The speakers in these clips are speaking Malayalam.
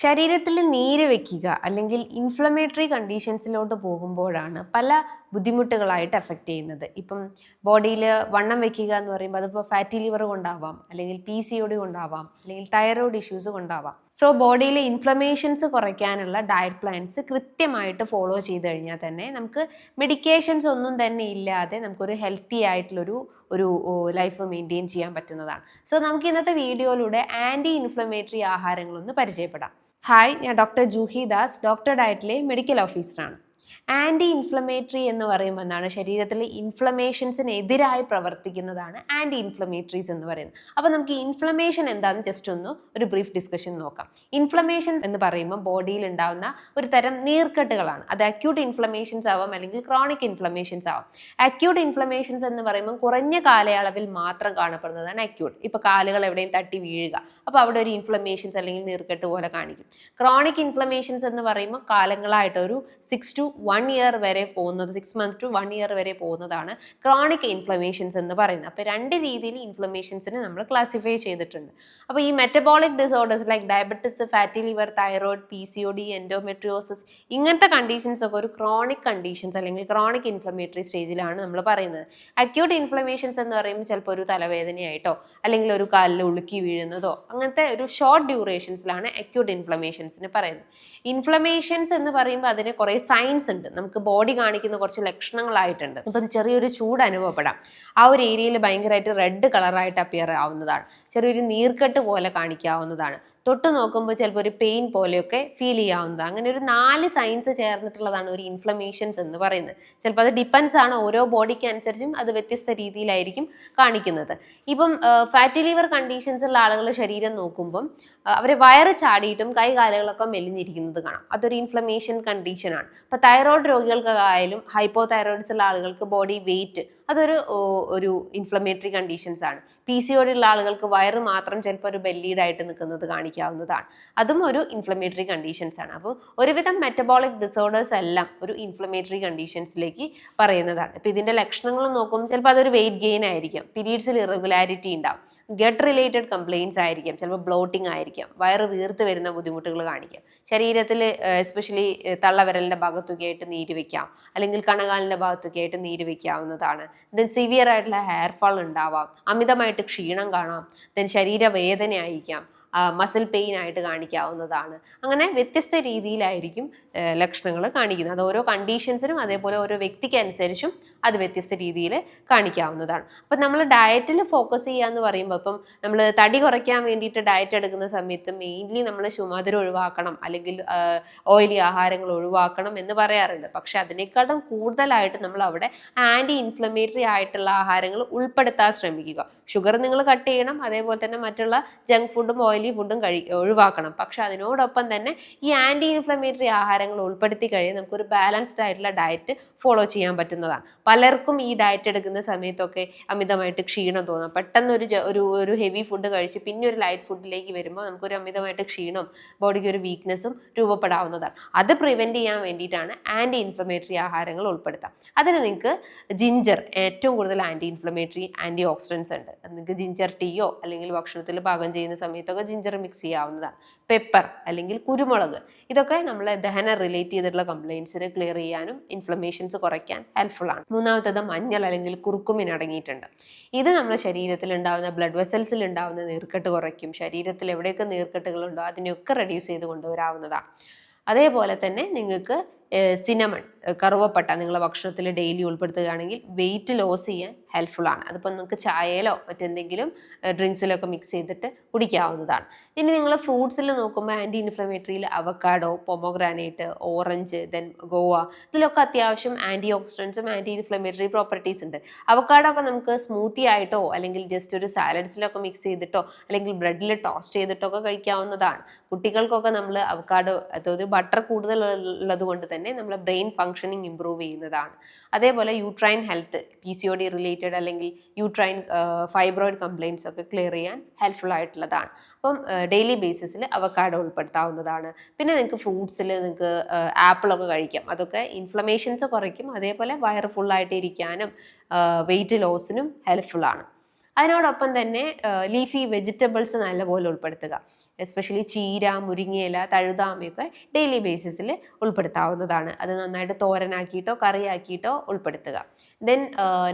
ശരീരത്തിൽ നീര് വെക്കുക അല്ലെങ്കിൽ ഇൻഫ്ലമേറ്ററി കണ്ടീഷൻസിലോട്ട് പോകുമ്പോഴാണ് പല ബുദ്ധിമുട്ടുകളായിട്ട് എഫക്റ്റ് ചെയ്യുന്നത്. ഇപ്പം ബോഡിയിൽ വണ്ണം വെക്കുക എന്ന് പറയുമ്പോൾ അതിപ്പോൾ ഫാറ്റി ലിവർ കൊണ്ടാവാം അല്ലെങ്കിൽ പി സി ഒ ഡി കൊണ്ടാവാം അല്ലെങ്കിൽ തൈറോയ്ഡ് ഇഷ്യൂസ് കൊണ്ടാവാം. സോ ബോഡിയിലെ ഇൻഫ്ലമേഷൻസ് കുറയ്ക്കാനുള്ള ഡയറ്റ് പ്ലാൻസ് കൃത്യമായിട്ട് ഫോളോ ചെയ്ത് കഴിഞ്ഞാൽ തന്നെ നമുക്ക് മെഡിക്കേഷൻസ് ഒന്നും തന്നെ ഇല്ലാതെ നമുക്കൊരു ഹെൽത്തി ആയിട്ടുള്ളൊരു ഒരു ലൈഫ് മെയിന്റെയിൻ ചെയ്യാൻ പറ്റുന്നതാണ്. സോ നമുക്ക് ഇന്നത്തെ വീഡിയോയിലൂടെ ആന്റി ഇൻഫ്ലമേറ്ററി ആഹാരങ്ങളൊന്ന് പരിചയപ്പെടാം. ഹായ് ഞാൻ ഡോക്ടർ ജൂഹി ദാസ് ഡോക്ടർ ഡയറ്റിലെ മെഡിക്കൽ ഓഫീസറാണ് ആന്റി ഇൻഫ്ലമേറ്ററി എന്ന് പറയുമ്പോൾ എന്താണ്? ശരീരത്തിലെ ഇൻഫ്ലമേഷൻസിനെതിരായി പ്രവർത്തിക്കുന്നതാണ് ആന്റി ഇൻഫ്ലമേറ്ററീസ് എന്ന് പറയുന്നത്. അപ്പോൾ നമുക്ക് ഇൻഫ്ലമേഷൻ എന്താണെന്ന് ജസ്റ്റ് ഒന്ന് ഒരു ബ്രീഫ് ഡിസ്കഷൻ നോക്കാം. ഇൻഫ്ലമേഷൻ എന്ന് പറയുമ്പോൾ ബോഡിയിൽ ഉണ്ടാകുന്ന ഒരു തരം നീർക്കെട്ടുകളാണ്. അത് അക്യൂട്ട് ഇൻഫ്ലമേഷൻസ് ആവാം അല്ലെങ്കിൽ ക്രോണിക് ഇൻഫ്ലമേഷൻസ് ആവാം. അക്യൂട്ട് ഇൻഫ്ലമേഷൻസ് എന്ന് പറയുമ്പോൾ കുറഞ്ഞ കാലയളവിൽ മാത്രം കാണപ്പെടുന്നതാണ് അക്യൂട്ട് ഇപ്പോൾ കാലുകൾ എവിടെയും തട്ടി വീഴുക. അപ്പോൾ അവിടെ ഒരു ഇൻഫ്ലമേഷൻസ് അല്ലെങ്കിൽ നീർക്കെട്ട് പോലെ കാണിക്കും. ക്രോണിക് ഇൻഫ്ലമേഷൻസ് എന്ന് പറയുമ്പോൾ കാലങ്ങളായിട്ട് ഒരു സിക്സ് ടു വൺ ഇയർ വരെ പോകുന്നത് six months to one year വരെ പോകുന്നതാണ് ക്രോണിക് ഇൻഫ്ലമേഷൻസ് എന്ന് പറയുന്നത്. അപ്പോൾ രണ്ട് രീതിയിൽ ഇൻഫ്ലമേഷൻസിനെ നമ്മൾ ക്ലാസിഫൈ ചെയ്തിട്ടുണ്ട്. അപ്പോൾ ഈ metabolic disorders like diabetes fatty liver thyroid P C O D endometriosis ഇങ്ങനത്തെ കണ്ടീഷൻസ് ഒക്കെ ഒരു ക്രോണിക് കണ്ടീഷൻസ് അല്ലെങ്കിൽ ക്രോണിക് ഇൻഫ്ലമേറ്ററി സ്റ്റേജിലാണ് നമ്മൾ പറയുന്നത്. അക്യൂട്ട് ഇൻഫ്ലമേഷൻസ് എന്ന് പറയുമ്പോൾ ചിലപ്പോൾ ഒരു തലവേദനയായിട്ടോ അല്ലെങ്കിൽ ഒരു കാലിൽ ഉളുക്കി വീഴുന്നതോ അങ്ങനത്തെ ഒരു ഷോർട്ട് ഡ്യൂറേഷൻസിലാണ് അക്യൂട്ട് ഇൻഫ്ലമേഷൻസിന് പറയുന്നത്. ഇൻഫ്ലമേഷൻസ് എന്ന് പറയുമ്പോൾ അതിന് കുറേ സൈൻസ് ഉണ്ട്. നമുക്ക് ബോഡി കാണിക്കുന്ന കുറച്ച് ലക്ഷണങ്ങളായിട്ടുണ്ട്. ഇപ്പം ചെറിയൊരു ചൂട് അനുഭവപ്പെടാം. ആ ഒരു ഏരിയയിൽ ഭയങ്കരമായിട്ട് റെഡ് കളറായിട്ട് അപ്പിയർ ആവുന്നതാണ്. ചെറിയൊരു നീർക്കെട്ട് പോലെ കാണിക്കാവുന്നതാണ്. തൊട്ട് നോക്കുമ്പോൾ ചിലപ്പോൾ ഒരു പെയിൻ പോലെയൊക്കെ ഫീൽ ചെയ്യാവുന്നത്. അങ്ങനെ ഒരു നാല് സയൻസ് ചേർന്നിട്ടുള്ളതാണ് ഒരു ഇൻഫ്ലമേഷൻസ് എന്ന് പറയുന്നത്. ചിലപ്പോൾ അത് ഡിപ്പെൻസ് ആണ് ഓരോ ബോഡിക്ക് അനുസരിച്ചും അത് വ്യത്യസ്ത രീതിയിലായിരിക്കും കാണിക്കുന്നത്. ഇപ്പം ഫാറ്റി ലിവർ കണ്ടീഷൻസ് ഉള്ള ആളുകളുടെ ശരീരം നോക്കുമ്പം അവർ വയറ് ചാടിയിട്ടും കൈകാലുകളൊക്കെ മെലിഞ്ഞിരിക്കുന്നത് കാണാം. അതൊരു ഇൻഫ്ലമേഷൻ കണ്ടീഷനാണ് അപ്പോൾ തൈറോയ്ഡ് രോഗികൾക്കായാലും ഹൈപ്പോ തൈറോയിഡ്സ് ഉള്ള ആളുകൾക്ക് ബോഡി വെയിറ്റ് അതൊരു ഒരു ഇൻഫ്ലമേറ്ററി കണ്ടീഷൻസ് ആണ്. പി സി ഉള്ള ആളുകൾക്ക് വയറ് മാത്രം ചിലപ്പോൾ ഒരു ബെല്ലീഡ് ആയിട്ട് നിൽക്കുന്നത് കാണിക്കാവുന്നതാണ്. അതും ഒരു ഇൻഫ്ലമേറ്ററി കണ്ടീഷൻസ് ആണ്. അപ്പോൾ ഒരുവിധം മെറ്റബോളിക് ഡിസോർഡേഴ്സ് എല്ലാം ഒരു ഇൻഫ്ലമേറ്ററി കണ്ടീഷൻസിലേക്ക് പറയുന്നതാണ്. ഇപ്പം ഇതിന്റെ ലക്ഷണങ്ങൾ നോക്കുമ്പോൾ ചിലപ്പോൾ അതൊരു വെയിറ്റ് ഗെയിൻ ആയിരിക്കും. പീരീഡ്സിൽ ഇറഗുലാരിറ്റി ഉണ്ടാവും. ഗട്ട് റിലേറ്റഡ് കംപ്ലയിൻസ് ആയിരിക്കും. ചിലപ്പോൾ ബ്ലോട്ടിംഗ് ആയിരിക്കും. വയറ് വീർത്ത് വരുന്ന ബുദ്ധിമുട്ടുകൾ കാണിക്കാം. ശരീരത്തിൽ എസ്പെഷ്യലി തള്ളവിരലിന്റെ ഭാഗത്തൊക്കെ ആയിട്ട് നീര് വയ്ക്കാം അല്ലെങ്കിൽ കണകാലിന്റെ ഭാഗത്തൊക്കെ ആയിട്ട് നീര് വെക്കാവുന്നതാണ്. ദെൻ സിവിയർ ആയിട്ടുള്ള ഹെയർ ഫാൾ ഉണ്ടാവാം. അമിതമായിട്ട് ക്ഷീണം കാണാം. ദെൻ ശരീരവേദന ആയിരിക്കാം മസിൽ പെയിൻ ആയിട്ട് കാണിക്കാവുന്നതാണ്. അങ്ങനെ വ്യത്യസ്ത രീതിയിലായിരിക്കും ലക്ഷണങ്ങൾ കാണിക്കുന്നത്. അത് ഓരോ കണ്ടീഷൻസിനും അതേപോലെ ഓരോ വ്യക്തിക്ക് അനുസരിച്ചും അത് വ്യത്യസ്ത രീതിയിൽ കാണിക്കാവുന്നതാണ്. അപ്പം നമ്മൾ ഡയറ്റിൽ ഫോക്കസ് ചെയ്യുക എന്ന് പറയുമ്പോൾ ഇപ്പം നമ്മൾ തടി കുറയ്ക്കാൻ വേണ്ടിയിട്ട് ഡയറ്റ് എടുക്കുന്ന സമയത്ത് മെയിൻലി നമ്മൾ ചുമതല ഒഴിവാക്കണം അല്ലെങ്കിൽ ഓയിലി ആഹാരങ്ങൾ ഒഴിവാക്കണം എന്ന് പറയാറുണ്ട്. പക്ഷെ അതിനേക്കാളും കൂടുതലായിട്ട് നമ്മൾ അവിടെ ആന്റി ഇൻഫ്ലമേറ്ററി ആയിട്ടുള്ള ആഹാരങ്ങൾ ഉൾപ്പെടുത്താൻ ശ്രമിക്കുക. ഷുഗർ നിങ്ങൾ കട്ട് ചെയ്യണം അതേപോലെ തന്നെ മറ്റുള്ള ജങ്ക് ഫുഡും ഓയിലി ഫുഡും കഴി ഒഴിവാക്കണം. പക്ഷെ അതിനോടൊപ്പം തന്നെ ഈ ആന്റി ഇൻഫ്ലമേറ്ററി ആഹാരങ്ങൾ ഉൾപ്പെടുത്തി കഴിഞ്ഞാൽ നമുക്കൊരു ബാലൻസ്ഡ് ആയിട്ടുള്ള ഡയറ്റ് ഫോളോ ചെയ്യാൻ പറ്റുന്നതാണ്. പലർക്കും ഈ ഡയറ്റ് എടുക്കുന്ന സമയത്തൊക്കെ അമിതമായിട്ട് ക്ഷീണം തോന്നാം. പെട്ടെന്ന് ഒരു ഒരു ഒരു ഹെവി ഫുഡ് കഴിച്ച് പിന്നെ ഒരു ലൈറ്റ് ഫുഡിലേക്ക് വരുമ്പോൾ നമുക്കൊരു അമിതമായിട്ട് ക്ഷീണം ബോഡിക്ക് ഒരു വീക്ക്നെസ്സും രൂപപ്പെടാവുന്നതാണ്. അത് പ്രിവെന്റ് ചെയ്യാൻ വേണ്ടിയിട്ടാണ് ആന്റി ഇൻഫ്ലമേറ്ററി ആഹാരങ്ങൾ ഉൾപ്പെടുത്താം. അതിന് നിങ്ങൾക്ക് ജിഞ്ചർ ഏറ്റവും കൂടുതൽ ആന്റി ഇൻഫ്ലമേറ്ററി ആന്റി ഓക്സിഡൻസ് ഉണ്ട് നിങ്ങൾക്ക് ജിഞ്ചർ ടീയോ അല്ലെങ്കിൽ ഭക്ഷണത്തിൽ പാകം ചെയ്യുന്ന സമയത്തൊക്കെ ജിഞ്ചർ മിക്സ് ചെയ്യാവുന്നതാണ്. പെപ്പർ അല്ലെങ്കിൽ കുരുമുളക്. ഇതൊക്കെ നമ്മളെ ദഹന റിലേറ്റ് ചെയ്തിട്ടുള്ള കംപ്ലയിൻസിന് ക്ലിയർ ചെയ്യാനും ഇൻഫ്ലമേഷൻസ് കുറയ്ക്കാൻ ഹെൽപ്ഫുൾ ആണ്. മൂന്നാമത്തത് മഞ്ഞൾ അല്ലെങ്കിൽ കുറുക്കുമിൻ അടങ്ങിയിട്ടുണ്ട്. ഇത് നമ്മുടെ ശരീരത്തിൽ ഉണ്ടാകുന്ന ബ്ലഡ് വെസൽസിൽ ഉണ്ടാകുന്ന നീർക്കെട്ട് കുറയ്ക്കും. ശരീരത്തിൽ എവിടെയൊക്കെ നീർക്കെട്ടുകളുണ്ടോ അതിനെയൊക്കെ റെഡ്യൂസ് ചെയ്ത് കൊണ്ടുവരാവുന്നതാണ്. അതേപോലെ തന്നെ നിങ്ങൾക്ക് സിനമൺ കറുവപ്പട്ട നിങ്ങളുടെ ഭക്ഷണത്തിൽ ഡെയിലി ഉൾപ്പെടുത്തുകയാണെങ്കിൽ വെയിറ്റ് ലോസ് ചെയ്യാൻ ഹെൽപ്ഫുൾ ആണ്. അതിപ്പോൾ നിങ്ങൾക്ക് ചായയിലോ മറ്റെന്തെങ്കിലും ഡ്രിങ്ക്സിലൊക്കെ മിക്സ് ചെയ്തിട്ട് കുടിക്കാവുന്നതാണ്. ഇനി നിങ്ങൾ ഫ്രൂട്ട്സിൽ നോക്കുമ്പോൾ anti ഇൻഫ്ലമേറ്ററിയിൽ avocado pomegranate orange then guava ഇതിലൊക്കെ അത്യാവശ്യം ആന്റി ഓക്സിഡൻസും ആന്റി ഇൻഫ്ലമേറ്ററി പ്രോപ്പർട്ടീസ് ഉണ്ട്. അവക്കാഡോ ഒക്കെ നമുക്ക് സ്മൂത്തി ആയിട്ടോ അല്ലെങ്കിൽ ജസ്റ്റ് ഒരു സാലഡ്സിലൊക്കെ മിക്സ് ചെയ്തിട്ടോ അല്ലെങ്കിൽ ബ്രെഡിൽ ടോസ്റ്റ് ചെയ്തിട്ടോ ഒക്കെ കഴിക്കാവുന്നതാണ്. കുട്ടികൾക്കൊക്കെ നമ്മൾ അവക്കാഡോ അതായത് ബട്ടർ കൂടുതൽ ഉള്ളത് തന്നെ നമ്മുടെ ബ്രെയിൻ ഫങ്ഷനിങ് ഇമ്പ്രൂവ് ചെയ്യുന്നതാണ്. അതേപോലെ uterine health P C O D related അല്ലെങ്കിൽ യൂട്രൈൻ ഫൈബ്രോയിഡ് കംപ്ലയിൻസ് ഒക്കെ ക്ലിയർ ചെയ്യാൻ ഹെൽപ്ഫുൾ ആയിട്ടുള്ളതാണ്. അപ്പം ഡെയിലി ബേസിസിൽ അവക്കാഡോ ഉൾപ്പെടുത്താവുന്നതാണ്. പിന്നെ നിങ്ങൾക്ക് ഫ്രൂട്ട്സിൽ നിങ്ങൾക്ക് ആപ്പിളൊക്കെ കഴിക്കാം. അതൊക്കെ ഇൻഫ്ലമേഷൻസ് കുറയ്ക്കും. അതേപോലെ വയർ ഫുള്ളായിട്ട് ഇരിക്കാനും വെയിറ്റ് ലോസിനും ഹെൽപ്ഫുൾ ആണ്. അതിനോടൊപ്പം തന്നെ ലീഫി വെജിറ്റബിൾസ് നല്ലപോലെ ഉൾപ്പെടുത്തുക. എസ്പെഷ്യലി ചീര മുരിങ്ങയില തഴുതാമയൊക്കെ ഡെയിലി ബേസിസിൽ ഉൾപ്പെടുത്താവുന്നതാണ്. അത് നന്നായിട്ട് തോരനാക്കിയിട്ടോ കറിയാക്കിയിട്ടോ ഉൾപ്പെടുത്തുക. ദെൻ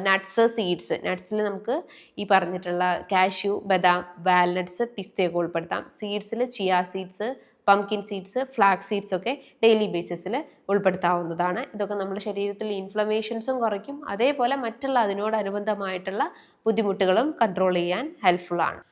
നട്ട്സ് സീഡ്സ് നട്ട്സിൽ നമുക്ക് ഈ പറഞ്ഞിട്ടുള്ള കാഷ്യൂ ബദാം വാൽനട്ട്സ് പിസ്തയൊക്കെ ഉൾപ്പെടുത്താം. സീഡ്സിൽ chia seeds pumpkin seeds flax seeds ഒക്കെ ഡെയിലി ബേസിസിൽ ഉൾപ്പെടുത്താവുന്നതാണ്. ഇതൊക്കെ നമ്മുടെ ശരീരത്തിൽ ഇൻഫ്ലമേഷൻസും കുറയ്ക്കും. അതേപോലെ മറ്റുള്ള അതിനോടനുബന്ധമായിട്ടുള്ള ബുദ്ധിമുട്ടുകളും കൺട്രോൾ ചെയ്യാൻ ഹെൽപ്ഫുൾ ആണ്.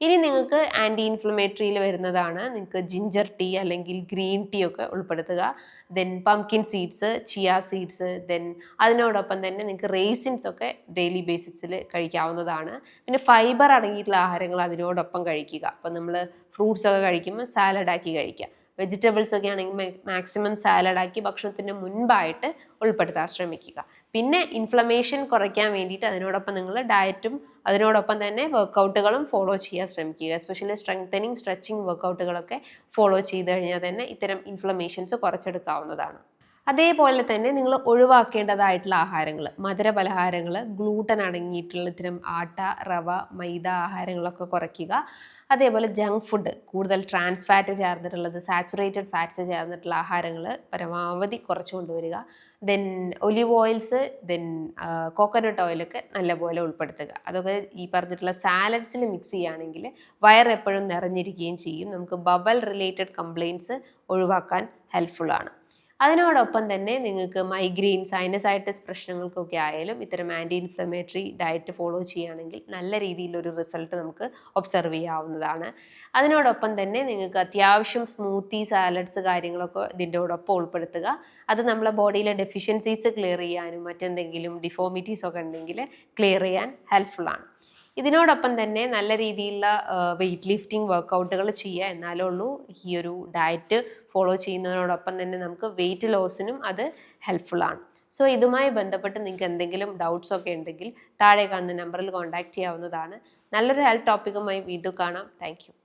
ഇനി നിങ്ങൾക്ക് ആന്റി ഇൻഫ്ലമേറ്ററിയിൽ വരുന്നതാണ്. നിങ്ങൾക്ക് ജിഞ്ചർ ടീ അല്ലെങ്കിൽ ഗ്രീൻ ടീ ഒക്കെ ഉൾപ്പെടുത്തുക. Then pumpkin seeds chia seeds then അതിനോടൊപ്പം തന്നെ നിങ്ങൾക്ക് റേസിൻസ് ഒക്കെ ഡെയിലി ബേസിസിൽ കഴിക്കാവുന്നതാണ്. പിന്നെ ഫൈബർ അടങ്ങിയിട്ടുള്ള ആഹാരങ്ങൾ അതിനോടൊപ്പം കഴിക്കുക. അപ്പം നമ്മൾ ഫ്രൂട്ട്സ് ഒക്കെ കഴിക്കുമ്പോൾ സാലഡാക്കി കഴിക്കുക. വെജിറ്റബിൾസ് ഒക്കെ ആണെങ്കിൽ മാക്സിമം സാലഡാക്കി ഭക്ഷണത്തിന് മുൻപായിട്ട് ഉൾപ്പെടുത്താൻ ശ്രമിക്കുക. പിന്നെ ഇൻഫ്ലമേഷൻ കുറയ്ക്കാൻ വേണ്ടിയിട്ട് അതിനോടൊപ്പം നിങ്ങൾ ഡയറ്റും അതിനോടൊപ്പം തന്നെ വർക്കൗട്ടുകളും ഫോളോ ചെയ്യാൻ ശ്രമിക്കുക. എസ്പെഷ്യലി സ്ട്രെങ്തനിങ് സ്ട്രെച്ചിങ് വർക്കൗട്ടുകളൊക്കെ ഫോളോ ചെയ്ത് കഴിഞ്ഞാൽ തന്നെ ഇത്തരം ഇൻഫ്ലമേഷൻസ് കുറച്ചെടുക്കാവുന്നതാണ്. അതേപോലെ തന്നെ നിങ്ങൾ ഒഴിവാക്കേണ്ടതായിട്ടുള്ള ആഹാരങ്ങൾ മധുര പലഹാരങ്ങൾ ഗ്ലൂട്ടൻ അടങ്ങിയിട്ടുള്ള ഇത്തരം ആട്ട റവ മൈദ ആഹാരങ്ങളൊക്കെ കുറയ്ക്കുക. അതേപോലെ ജങ്ക് ഫുഡ് കൂടുതൽ ട്രാൻസ് ഫാറ്റ് ചേർന്നിട്ടുള്ളത് സാച്ചുറേറ്റഡ് ഫാറ്റ്സ് ചേർന്നിട്ടുള്ള ആഹാരങ്ങൾ പരമാവധി കുറച്ചു കൊണ്ടുവരിക. Then olive oils then coconut ഓയിലൊക്കെ നല്ലപോലെ ഉൾപ്പെടുത്തുക. അതൊക്കെ ഈ പറഞ്ഞിട്ടുള്ള സാലഡ്സിൽ മിക്സ് ചെയ്യുകയാണെങ്കിൽ വയർ എപ്പോഴും നിറഞ്ഞിരിക്കുകയും ചെയ്യും. നമുക്ക് ബബൽ റിലേറ്റഡ് കംപ്ലയിൻസ് ഒഴിവാക്കാൻ ഹെൽപ്ഫുള്ളാണ് അതിനോടൊപ്പം തന്നെ നിങ്ങൾക്ക് മൈഗ്രെയിൻ സൈനസൈറ്റിസ് പ്രശ്നങ്ങൾക്കൊക്കെ ആയാലും ഇത്തരം ആന്റി ഇൻഫ്ലമേറ്ററി ഡയറ്റ് ഫോളോ ചെയ്യുകയാണെങ്കിൽ നല്ല രീതിയിലൊരു റിസൾട്ട് നമുക്ക് ഒബ്സർവ് ചെയ്യാവുന്നതാണ്. അതിനോടൊപ്പം തന്നെ നിങ്ങൾക്ക് അത്യാവശ്യം സ്മൂത്തി സാലഡ്സ് കാര്യങ്ങളൊക്കെ ഇതിന്റെ കൂടൊപ്പം ഉൾപ്പെടുത്തുക. അത് നമ്മളെ ബോഡിയിലെ ഡെഫിഷ്യൻസീസ് ക്ലിയർ ചെയ്യാനും മറ്റെന്തെങ്കിലും ഡിഫോമിറ്റീസ് ഒക്കെ ഉണ്ടെങ്കിൽ ക്ലിയർ ചെയ്യാൻ ഹെൽപ്ഫുള്ളാണ് ഇതിനോടൊപ്പം തന്നെ നല്ല രീതിയിലുള്ള വെയിറ്റ് ലിഫ്റ്റിംഗ് വർക്കൗട്ടുകൾ ചെയ്യുക എന്നാലേ ഉള്ളൂ. ഈ ഒരു ഡയറ്റ് ഫോളോ ചെയ്യുന്നതിനോടൊപ്പം തന്നെ നമുക്ക് വെയിറ്റ് ലോസിനും അത് ഹെൽപ്ഫുള്ളാണ് സോ ഇതുമായി ബന്ധപ്പെട്ട് നിങ്ങൾക്ക് എന്തെങ്കിലും ഡൗട്ട്സ് ഒക്കെ ഉണ്ടെങ്കിൽ താഴെ കാണുന്ന നമ്പറിൽ കോൺടാക്റ്റ് ചെയ്യാവുന്നതാണ്. നല്ലൊരു ഹെൽത്ത് ടോപ്പിക്കുമായി വീണ്ടും കാണാം. താങ്ക്